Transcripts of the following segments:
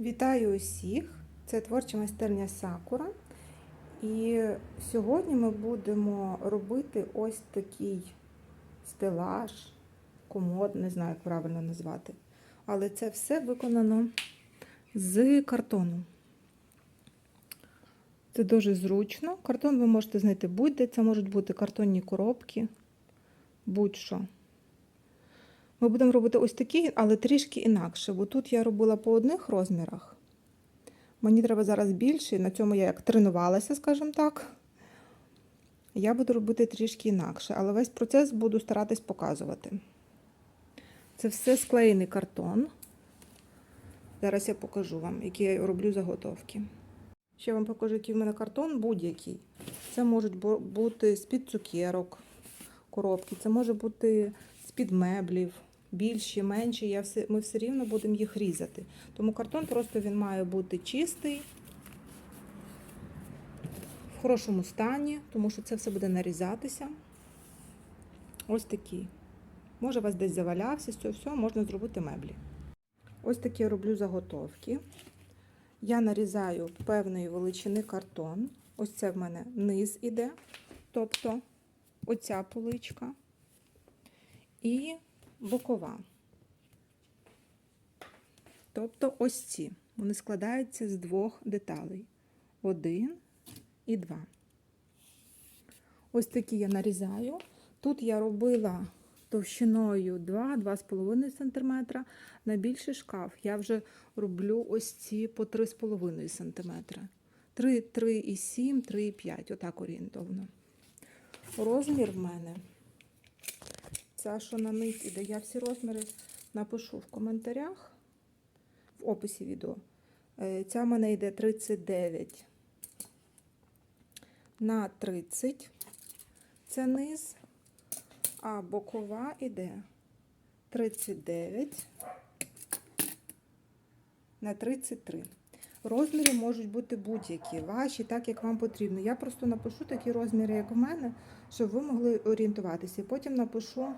Вітаю усіх! Це творча майстерня Сакура. І сьогодні ми будемо робити ось такий стелаж, комод, не знаю, як правильно назвати. Але це все виконано з картону. Це дуже зручно. Картон ви можете знайти будь-де. Це можуть бути картонні коробки, будь-що. Ми будемо робити ось такі, але трішки інакше, бо тут я робила по одних розмірах. Мені треба зараз більше, на цьому я як тренувалася, скажімо так. Я буду робити трішки інакше, але весь процес буду старатись показувати. Це все склеєний картон. Зараз я покажу вам, які я роблю заготовки. Ще вам покажу, який в мене картон будь-який. Це можуть бути з-під цукерок, коробки, це може бути з-під меблів, більші, менші. Я все, ми все рівно будемо їх різати. Тому картон просто він має бути чистий, в хорошому стані, тому що це все буде нарізатися. Ось такий. Може, у вас десь завалявся, з цього всього можна зробити меблі. Ось такі я роблю заготовки. Я нарізаю певної величини картон. Ось це в мене низ іде, тобто оця поличка і бокова. Тобто ось ці. Вони складаються з двох деталей: один і два. Ось такі я нарізаю. Тут я робила товщиною 2-2,5 см. На більший шкаф я вже роблю ось ці по 3,5 см. 3,7, 3,5, отак орієнтовно. Розмір в мене. Ця, що на низ іде, я всі розміри напишу в коментарях, в описі відео. Ця в мене йде 39 на 30. Це низ, а бокова йде 39 на 33. Розміри можуть бути будь-які, ваші, так як вам потрібно. Я просто напишу такі розміри, як в мене, щоб ви могли орієнтуватися. Потім напишу,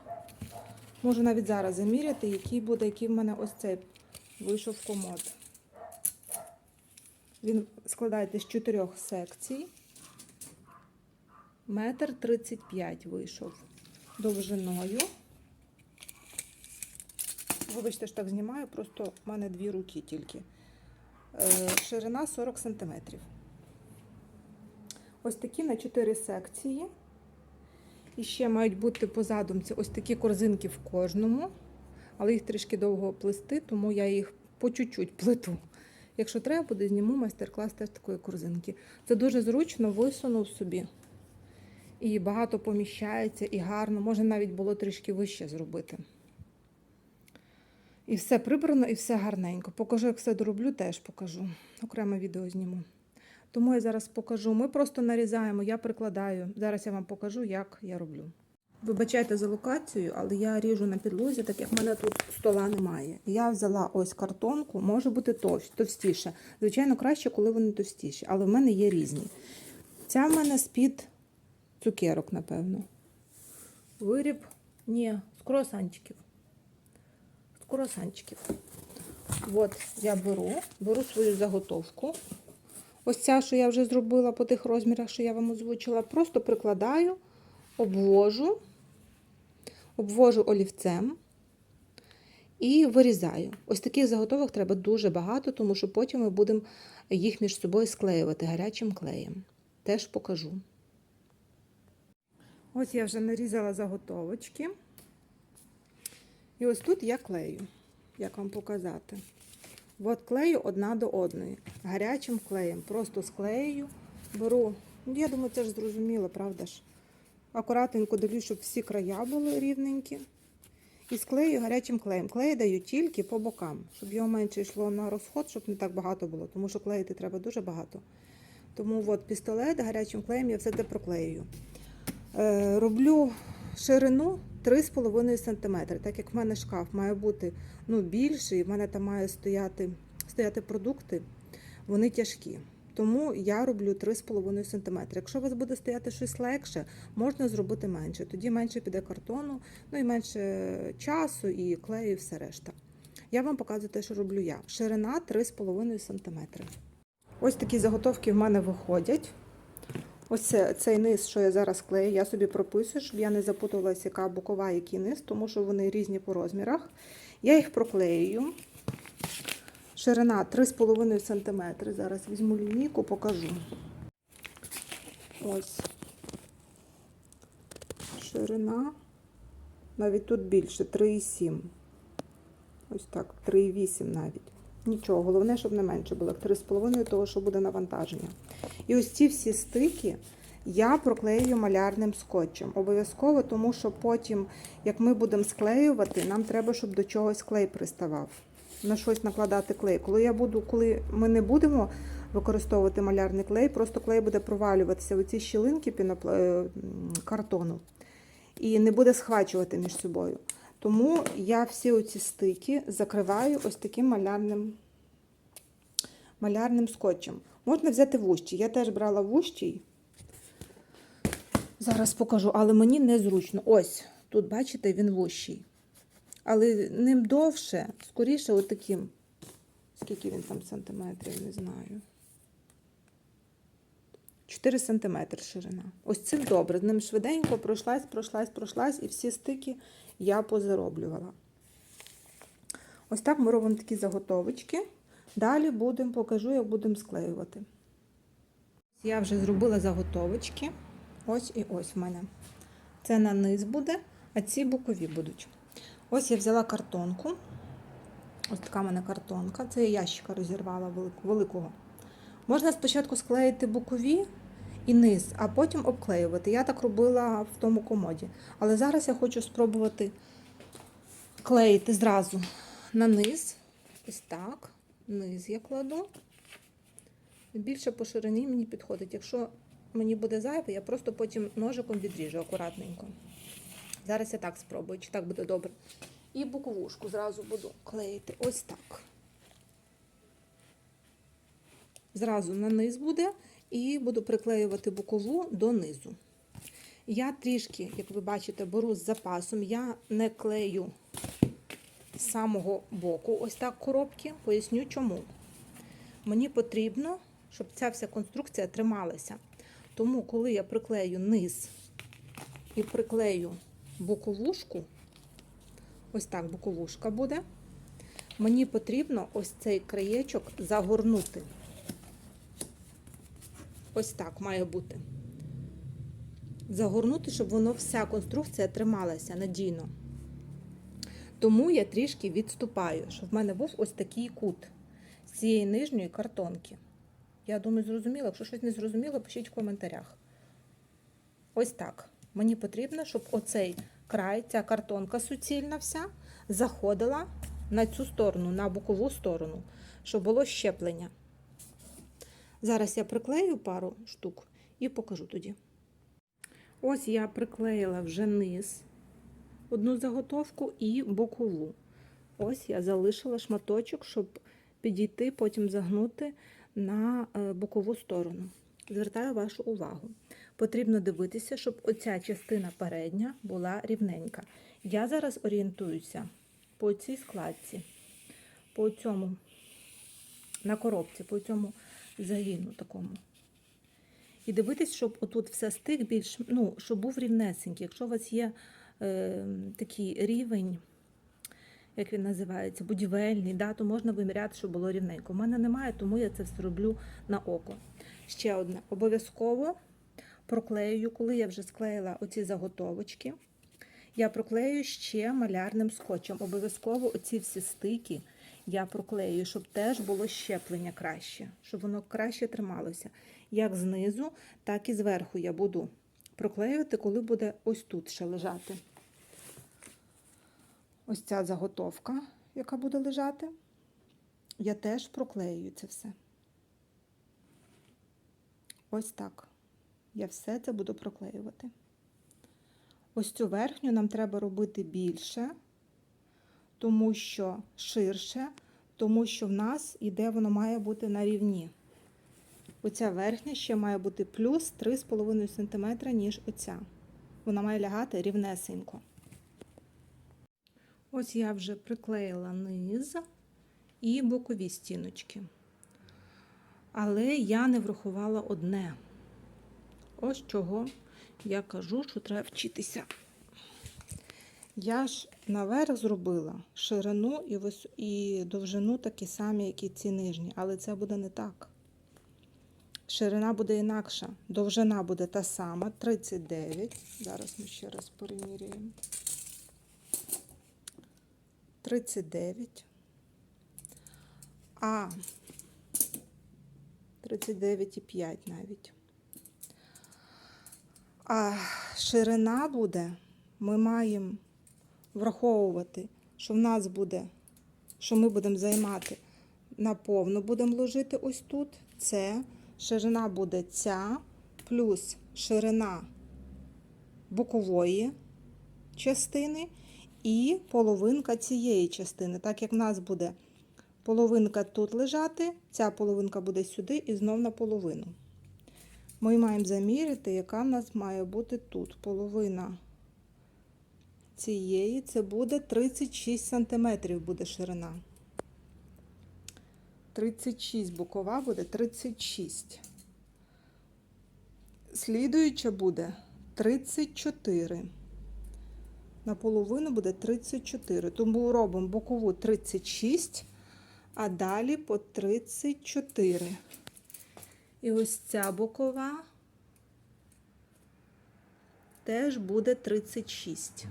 можу навіть зараз заміряти, який буде, який в мене ось цей вийшов комод. Він складається з чотирьох секцій. Метр 35 вийшов довжиною. Вибачте, що так знімаю, просто в мене дві руки тільки. Ширина 40 см. Ось такі на 4 секції. І ще мають бути по задумці ось такі корзинки в кожному, але їх трішки довго плести, тому я їх по чуть-чуть плету. Якщо треба, буде зніму майстер-клас теж такої корзинки. Це дуже зручно, висунув собі. І багато поміщається, і гарно. Можна навіть було трішки вище зробити. І все прибрано, і все гарненько. Покажу, як все дороблю, теж покажу. Окреме відео зніму. Тому я зараз покажу. Ми просто нарізаємо, я прикладаю. Зараз я вам покажу, як я роблю. Вибачайте за локацію, але я ріжу на підлозі, так як в мене тут стола немає. Я взяла ось картонку, може бути товстіше. Звичайно, краще, коли вони товстіші, але в мене є різні. Ця в мене з-під цукерок, напевно. Виріб, ні, з круасанчиків круасанчиків. От я беру, беру свою заготовку. Ось ця, що я вже зробила по тих розмірах, що я вам озвучила, просто прикладаю, обвожу, обвожу олівцем і вирізаю. Ось таких заготовок треба дуже багато, тому що потім ми будемо їх між собою склеювати гарячим клеєм. Теж покажу. Ось я вже нарізала заготовочки. І ось тут я клею, як вам показати. От клею одна до одної. Гарячим клеєм. Просто склею, беру. Ну, я думаю, це ж зрозуміло, правда ж? Акуратненько дивлюсь, щоб всі края були рівненькі. І склею гарячим клеєм. Клей даю тільки по бокам, щоб його менше йшло на розход, щоб не так багато було, тому що клеїти треба дуже багато. Тому от пістолет гарячим клеєм я все це проклею. Е, роблю ширину 3,5 см. Так як в мене шкаф має бути ну, більший, в мене там має стояти стояти продукти, вони тяжкі. Тому я роблю 3,5 см. Якщо у вас буде стояти щось легше, можна зробити менше. Тоді менше піде картону, ну і менше часу, і клею, і все решта. Я вам показую те, що роблю я. Ширина 3,5 см. Ось такі заготовки в мене виходять. Ось цей низ, що я зараз клею, я собі прописую, щоб я не запуталася, яка бокова, який низ, тому що вони різні по розмірах. Я їх проклею. Ширина 3,5 см. Зараз візьму лінійку, покажу. Ось. Ширина. Навіть тут більше 3,7. Ось так, 3,8 навіть. Нічого, головне, щоб не менше було. 3,5 того, що буде навантаження. І ось ці всі стики я проклею малярним скотчем. Обов'язково, тому що потім, як ми будемо склеювати, нам треба, щоб до чогось клей приставав. На щось накладати клей. Коли я буду, коли ми не будемо використовувати малярний клей, просто клей буде провалюватися в ці щілинки пінопла... е, картону і не буде схвачувати між собою. Тому я всі оці стики закриваю ось таким малярним, малярним скотчем. Можна взяти вущий. Я теж брала вущий. Зараз покажу, але мені незручно. Ось, тут, бачите, він вущий. Але ним довше, скоріше, отаким. Скільки він там сантиметрів, не знаю. 4 сантиметри ширина. Ось цим добре. З ним швиденько пройшлась, пройшлась, пройшлась, і всі стики я позароблювала. Ось так ми робимо такі заготовочки. Далі будемо, покажу, як будемо склеювати. Я вже зробила заготовочки. Ось і ось в мене. Це на низ буде, а ці бокові будуть. Ось я взяла картонку. Ось така в мене картонка. Це я ящика розірвала великого. Можна спочатку склеїти бокові і низ, а потім обклеювати. Я так робила в тому комоді. Але зараз я хочу спробувати клеїти зразу на низ. Ось так. Низ я кладу. Більше по ширині мені підходить. Якщо мені буде зайве, я просто потім ножиком відріжу акуратненько. Зараз я так спробую, чи так буде добре. І боковушку зразу буду клеїти. Ось так. Зразу на низ буде, і буду приклеювати бокову до низу. Я трішки, як ви бачите, беру з запасом, я не клею з самого боку, ось так коробки. Поясню чому. Мені потрібно, щоб ця вся конструкція трималася. Тому, коли я приклею низ і приклею боковушку, ось так боковушка буде, мені потрібно ось цей краєчок загорнути. Ось так має бути. Загорнути, щоб воно вся конструкція трималася надійно. Тому я трішки відступаю, щоб в мене був ось такий кут з цієї нижньої картонки. Я думаю, зрозуміло. Якщо щось не зрозуміло, пишіть в коментарях. Ось так. Мені потрібно, щоб оцей край, ця картонка суцільна вся, заходила на цю сторону, на бокову сторону, щоб було щеплення. Зараз я приклею пару штук і покажу тоді. Ось я приклеїла вже низ, одну заготовку і бокову. Ось я залишила шматочок, щоб підійти, потім загнути на бокову сторону. Звертаю вашу увагу. Потрібно дивитися, щоб оця частина передня була рівненька. Я зараз орієнтуюся по цій складці, по цьому, на коробці, по цьому загину такому. І дивитись, щоб отут все стик більш, ну, щоб був рівнесенький. Якщо у вас є е, такий рівень, як він називається, будівельний, да, то можна виміряти, щоб було рівненько. У мене немає, тому я це все роблю на око. Ще одне. Обов'язково проклею, коли я вже склеїла оці заготовочки, я проклею ще малярним скотчем. Обов'язково оці всі стики я проклею, щоб теж було щеплення краще, щоб воно краще трималося. Як знизу, так і зверху я буду проклеювати, коли буде ось тут ще лежати. Ось ця заготовка, яка буде лежати, я теж проклею це все. Ось так. Я все це буду проклеювати. Ось цю верхню нам треба робити більше, тому що ширше, тому що в нас іде, воно має бути на рівні. Оця верхня ще має бути плюс 3,5 см, ніж оця. Вона має лягати рівнесенько. Ось я вже приклеїла низ і бокові стіночки. Але я не врахувала одне. Ось чого я кажу, що треба вчитися. Я ж наверх зробила ширину і, довжину такі самі, як і ці нижні, але це буде не так. Ширина буде інакша. Довжина буде та сама 39. Зараз ми ще раз переміряємо. 39. А 39,5 навіть. А ширина буде, ми маємо враховувати, що в нас буде, що ми будемо займати наповну, будемо ложити ось тут. Це ширина буде ця, плюс ширина бокової частини і половинка цієї частини. Так як в нас буде половинка тут лежати, ця половинка буде сюди і знов на половину. Ми маємо заміряти, яка в нас має бути тут. Половина цієї, це буде 36 см буде ширина. 36 бокова буде 36. Слідуюча буде 34. На половину буде 34. Тому робимо бокову 36, а далі по 34. І ось ця бокова теж буде 36.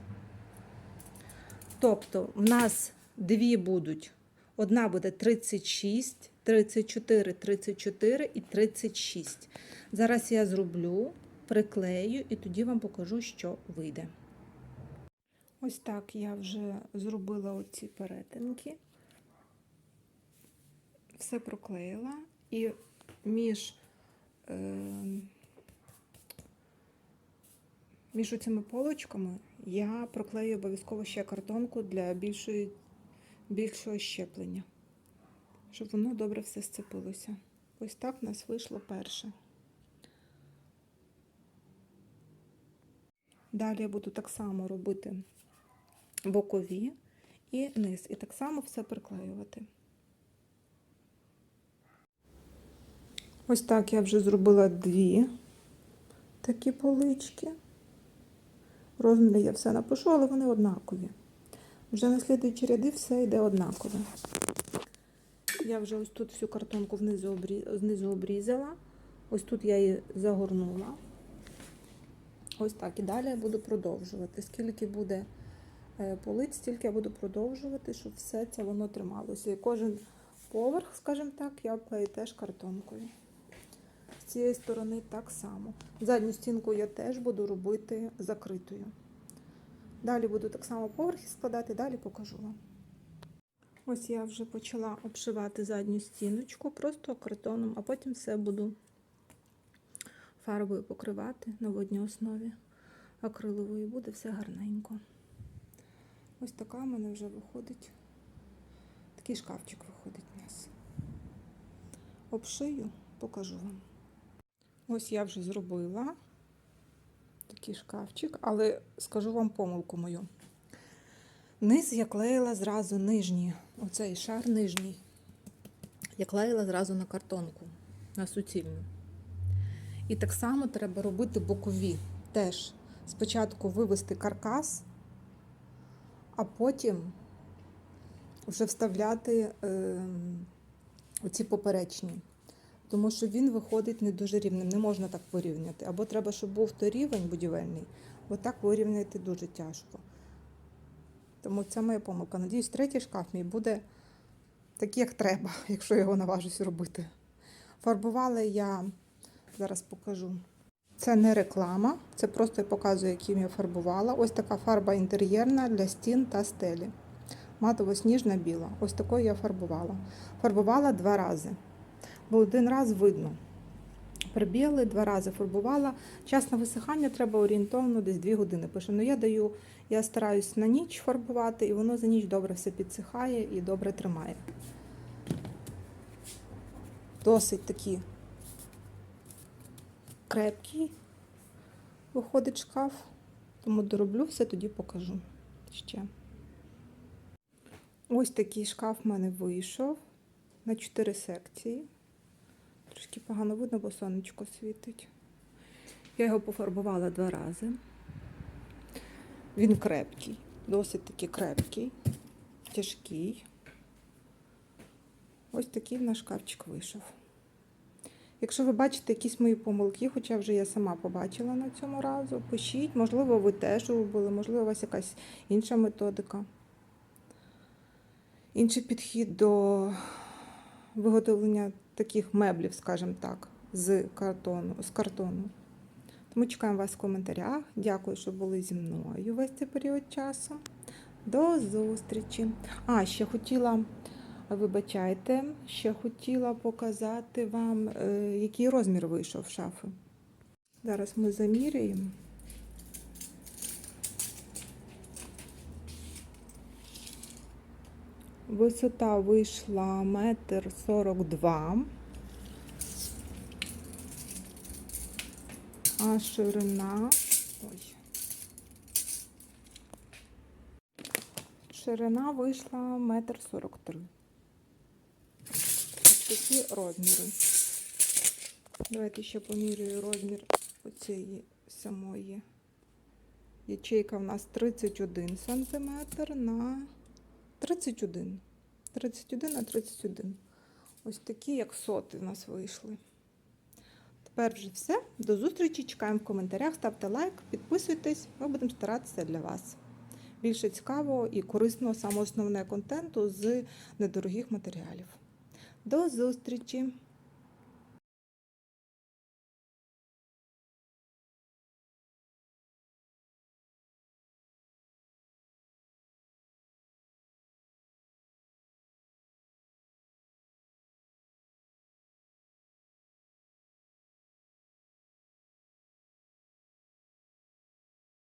Тобто в нас дві будуть. Одна буде 36, 34, 34 і 36. Зараз я зроблю, приклею і тоді вам покажу, що вийде. Ось так я вже зробила оці перетинки. Все проклеїла і між, е, між цими полочками я проклею обов'язково ще картонку для більшої, більшого щеплення, щоб воно добре все сцепилося. Ось так в нас вийшло перше. Далі я буду так само робити бокові і низ. І так само все приклеювати. Ось так я вже зробила дві такі полички. Розміри я все напишу, але вони однакові. Вже на слідуючі ряди все йде однаково. Я вже ось тут всю картонку внизу знизу обрізала. Ось тут я її загорнула. Ось так. І далі я буду продовжувати. Скільки буде е, полиць, стільки я буду продовжувати, щоб все це воно трималося. І кожен поверх, скажімо так, я обклею теж картонкою. З цієї сторони так само. Задню стінку я теж буду робити закритою. Далі буду так само поверхи складати, далі покажу вам. Ось я вже почала обшивати задню стіночку просто картоном, а потім все буду фарбою покривати на водній основі акрилової, буде все гарненько. Ось така в мене вже виходить. Такий шкафчик виходить у нас. Обшию, покажу вам. Ось я вже зробила такий шкафчик, але скажу вам помилку мою. Низ я клеїла зразу нижній, оцей шар нижній. Я клеїла зразу на картонку, на суцільну. І так само треба робити бокові. Теж спочатку вивести каркас, а потім вже вставляти е, оці поперечні. Тому що він виходить не дуже рівним, не можна так порівняти. Або треба, щоб був то рівень будівельний, бо так вирівняти дуже тяжко. Тому це моя помилка. Надіюсь, третій шкаф мій буде такий, як треба, якщо його наважусь робити. Фарбувала я, зараз покажу. Це не реклама, це просто я показую, яким я фарбувала. Ось така фарба інтер'єрна для стін та стелі. Матово-сніжна біла. Ось такою я фарбувала. Фарбувала два рази. Бо один раз видно. Прибіли, два рази фарбувала. Час на висихання треба орієнтовно десь 2 години. Пише, ну я даю, я стараюсь на ніч фарбувати, і воно за ніч добре все підсихає і добре тримає. Досить такі крепкий виходить шкаф, тому дороблю все, тоді покажу ще. Ось такий шкаф в мене вийшов на 4 секції. Трошки погано видно, бо сонечко світить. Я його пофарбувала два рази. Він крепкий, досить таки крепкий, тяжкий. Ось такий наш шкафчик вийшов. Якщо ви бачите якісь мої помилки, хоча вже я сама побачила на цьому разу, пишіть, можливо, ви теж робили, можливо, у вас якась інша методика. Інший підхід до виготовлення таких меблів, скажімо так, з картону. З картону. Тому чекаємо вас в коментарях. Дякую, що були зі мною весь цей період часу. До зустрічі! А, ще хотіла, вибачайте, ще хотіла показати вам, е, який розмір вийшов шафи. Зараз ми заміряємо. Висота вийшла метр сорок два, а ширина. Ой. Ширина вийшла метр сорок три. Такі розміри. Давайте ще поміряю розмір оцієї самої. Ячейка в нас 31 сантиметр на 31. 31 на 31. Ось такі, як соти в нас вийшли. Тепер вже все. До зустрічі. Чекаємо в коментарях. Ставте лайк, підписуйтесь. Ми будемо старатися для вас. Більше цікавого і корисного саме основне контенту з недорогих матеріалів. До зустрічі!